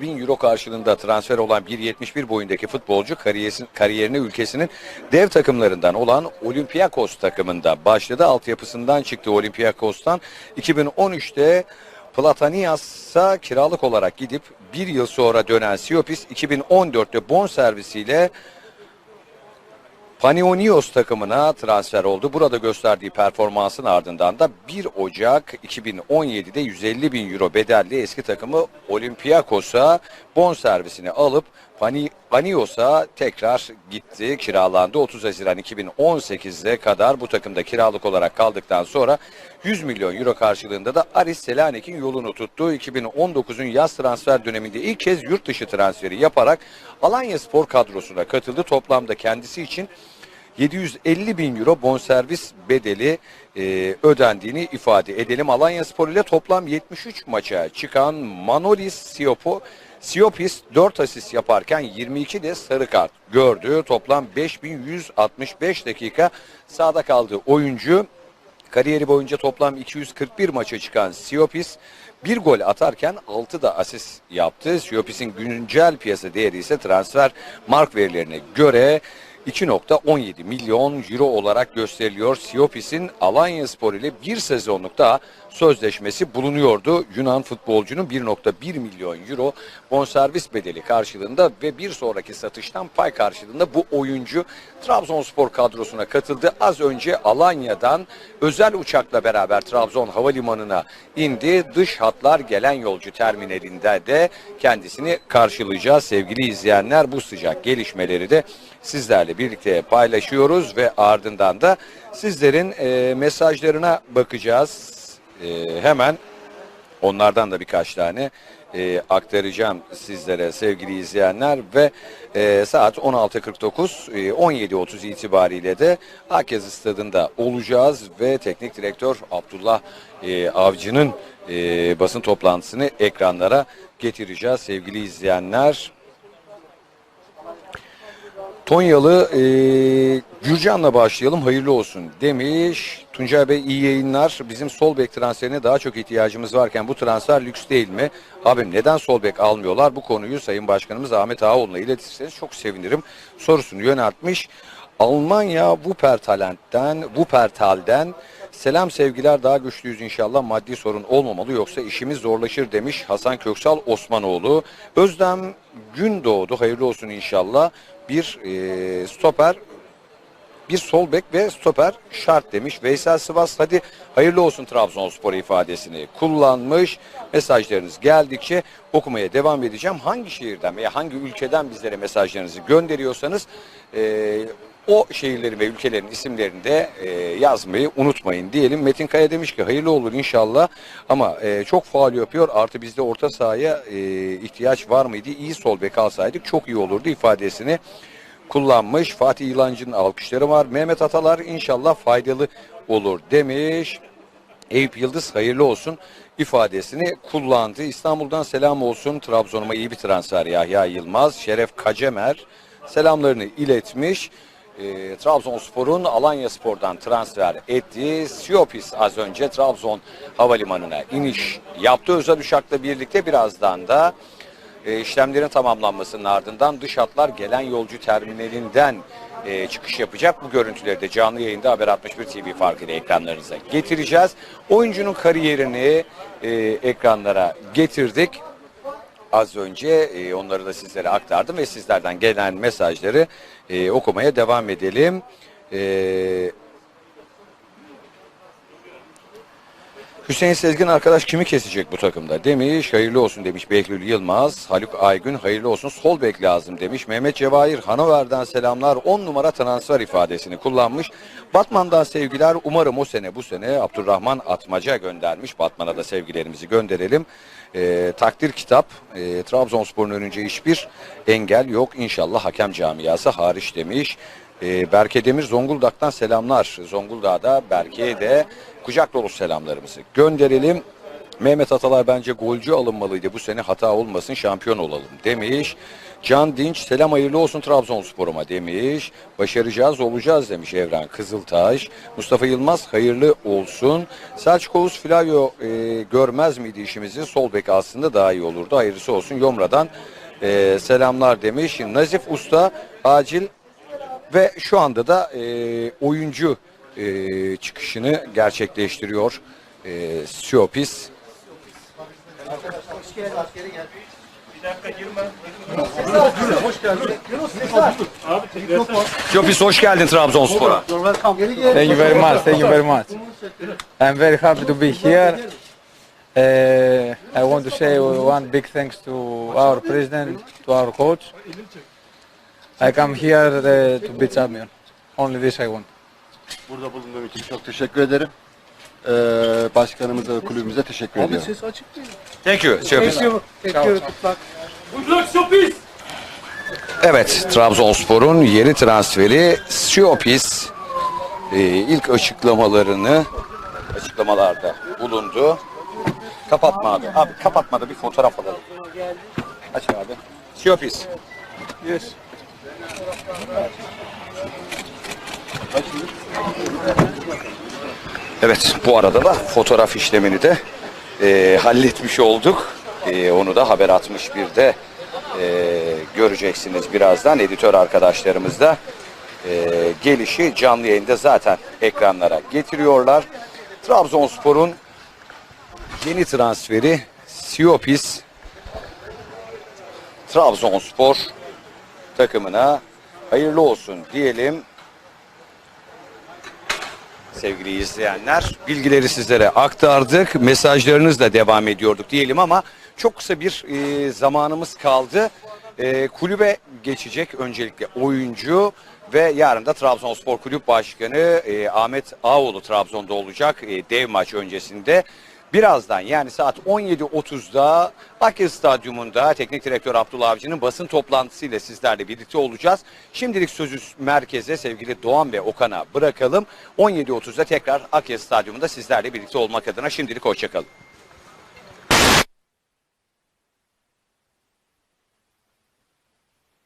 bin euro karşılığında transfer olan 1.71 boyundaki futbolcu kariyerine ülkesinin dev takımlarından olan Olympiakos takımında başladı. Altyapısından çıktı Olympiakos'tan. 2013'te Platanias'a kiralık olarak gidip bir yıl sonra dönen Siopis 2014'te bon servisiyle Panionios takımına transfer oldu. Burada gösterdiği performansın ardından da 1 Ocak 2017'de 150 bin euro bedelli eski takımı Olympiakos'a bonservisini alıp Pani, Panios'a tekrar gitti, kiralandı. 30 Haziran 2018'e kadar bu takımda kiralık olarak kaldıktan sonra 100 milyon euro karşılığında da Aris Selanik'in yolunu tuttu. 2019'un yaz transfer döneminde ilk kez yurt dışı transferi yaparak Alanya Spor kadrosuna katıldı. Toplamda kendisi için 750 bin euro bonservis bedeli e, ödendiğini ifade edelim. Alanya Spor ile toplam 73 maça çıkan Manolis Siopo, Siopis 4 asist yaparken 22 de sarı kart gördü. Toplam 5165 dakika sahada kaldı oyuncu. Kariyeri boyunca toplam 241 maça çıkan Siopis bir gol atarken 6 da asist yaptı. Siopis'in güncel piyasa değeri ise transfer mark verilerine göre 2.17 milyon euro olarak gösteriliyor. Siopis'in Alanya Spor ile bir sezonluk daha sözleşmesi bulunuyordu. Yunan futbolcunun 1.1 milyon euro bonservis bedeli karşılığında ve bir sonraki satıştan pay karşılığında bu oyuncu Trabzonspor kadrosuna katıldı. Az önce Alanya'dan özel uçakla beraber Trabzon Havalimanı'na indi. Dış hatlar gelen yolcu terminalinde de kendisini karşılayacağız. Sevgili izleyenler bu sıcak gelişmeleri de sizlerle birlikte paylaşıyoruz ve ardından da sizlerin e, mesajlarına bakacağız. E, hemen onlardan da birkaç tane e, aktaracağım sizlere sevgili izleyenler ve e, saat 16.49 e, 17.30 itibariyle de Herkes Stadında olacağız ve teknik direktör Abdullah e, Avcı'nın e, basın toplantısını ekranlara getireceğiz sevgili izleyenler. Tonyalı e, Gürcan'la başlayalım hayırlı olsun demiş. Tuncay Bey iyi yayınlar. Bizim sol bek transferine daha çok ihtiyacımız varken bu transfer lüks değil mi? Abim neden sol bek almıyorlar? Bu konuyu Sayın Başkanımız Ahmet Ağaoğlu'na iletirseniz çok sevinirim. Sorusunu yöneltmiş. Almanya Wuppertal'den, Wuppertal'den selam sevgiler daha güçlüyüz inşallah maddi sorun olmamalı yoksa işimiz zorlaşır demiş Hasan Köksal Osmanoğlu. Özlem Gündoğdu hayırlı olsun inşallah bir e, stoper bir sol bek ve stoper şart demiş. Veysel Sivas hadi hayırlı olsun Trabzonspor ifadesini kullanmış. Mesajlarınız geldikçe okumaya devam edeceğim. Hangi şehirden veya hangi ülkeden bizlere mesajlarınızı gönderiyorsanız e, o şehirlerin ve ülkelerin isimlerini de e, yazmayı unutmayın diyelim. Metin Kaya demiş ki hayırlı olur inşallah ama e, çok faal yapıyor. Artı bizde orta sahaya e, ihtiyaç var mıydı? İyi sol bek alsaydık çok iyi olurdu ifadesini kullanmış. Fatih Yılancı'nın alkışları var. Mehmet Atalar inşallah faydalı olur demiş. Eyüp Yıldız hayırlı olsun ifadesini kullandı. İstanbul'dan selam olsun. Trabzon'uma iyi bir transfer Yahya Yılmaz. Şeref Kacemer selamlarını iletmiş. E, Trabzonspor'un Alanya Spor'dan transfer ettiği Siopis az önce Trabzon Havalimanı'na iniş yaptı. Özel uçakla birlikte birazdan da e, işlemlerin tamamlanmasının ardından dış hatlar gelen yolcu terminalinden e, çıkış yapacak. Bu görüntüleri de canlı yayında Haber 61 TV farkıyla ekranlarınıza getireceğiz. Oyuncunun kariyerini e, ekranlara getirdik. Az önce e, onları da sizlere aktardım ve sizlerden gelen mesajları e, okumaya devam edelim. E, Hüseyin Sezgin arkadaş kimi kesecek bu takımda demiş. Hayırlı olsun demiş Behlül Yılmaz. Haluk Aygün hayırlı olsun sol bek lazım demiş. Mehmet Cevahir Hanover'den selamlar 10 numara transfer ifadesini kullanmış. Batman'dan sevgiler umarım o sene bu sene Abdurrahman Atmaca göndermiş. Batman'a da sevgilerimizi gönderelim. Ee, takdir kitap e, Trabzonspor'un önünce hiçbir engel yok. İnşallah hakem camiası hariç demiş. Ee, Berke Demir Zonguldak'tan selamlar. Zonguldak'da Berke'ye de kucak dolu selamlarımızı gönderelim. Mehmet Atalay bence golcü alınmalıydı. Bu sene hata olmasın şampiyon olalım demiş. Can Dinç selam hayırlı olsun Trabzonspor'uma demiş. Başaracağız olacağız demiş Evren Kızıltaş. Mustafa Yılmaz hayırlı olsun. Selçuk Oğuz Flavio e, görmez miydi işimizi? Sol bek aslında daha iyi olurdu. Hayırlısı olsun. Yomra'dan e, selamlar demiş. Nazif Usta acil ve şu anda da e, oyuncu e, çıkışını gerçekleştiriyor. E, Siopis. Siopis hoş geldin Trabzonspor'a. Thank you very much. Thank you very much. I'm very happy to be here. Uh, I want to say one big thanks to our president, to our coach. I come here uh, to be champion. Only this I want. Burada bulunduğum için çok teşekkür ederim. Ee, başkanımıza ve kulübümüze teşekkür ediyorum. Thank you Siopis. Evet Trabzonspor'un yeni transferi Siopis e, ilk açıklamalarını açıklamalarda bulundu. Kapatma abi. Abi kapatma da bir fotoğraf alalım. Aç abi. Siopis. Yes. Evet bu arada da fotoğraf işlemini de e, halletmiş olduk. E, onu da Haber 61'de e, göreceksiniz birazdan. Editör arkadaşlarımız da e, gelişi canlı yayında zaten ekranlara getiriyorlar. Trabzonspor'un yeni transferi Siopis Trabzonspor takımına hayırlı olsun diyelim sevgili izleyenler. Bilgileri sizlere aktardık. Mesajlarınızla devam ediyorduk diyelim ama çok kısa bir e, zamanımız kaldı. E, kulübe geçecek öncelikle oyuncu ve yarın da Trabzonspor Kulüp Başkanı e, Ahmet Ağoğlu Trabzon'da olacak e, dev maç öncesinde. Birazdan yani saat 17.30'da Akya Stadyumunda teknik direktör Abdullah Avcı'nın basın toplantısıyla sizlerle birlikte olacağız. Şimdilik sözü merkeze sevgili Doğan ve Okan'a bırakalım. 17.30'da tekrar Akya Stadyumunda sizlerle birlikte olmak adına şimdilik hoşçakalın.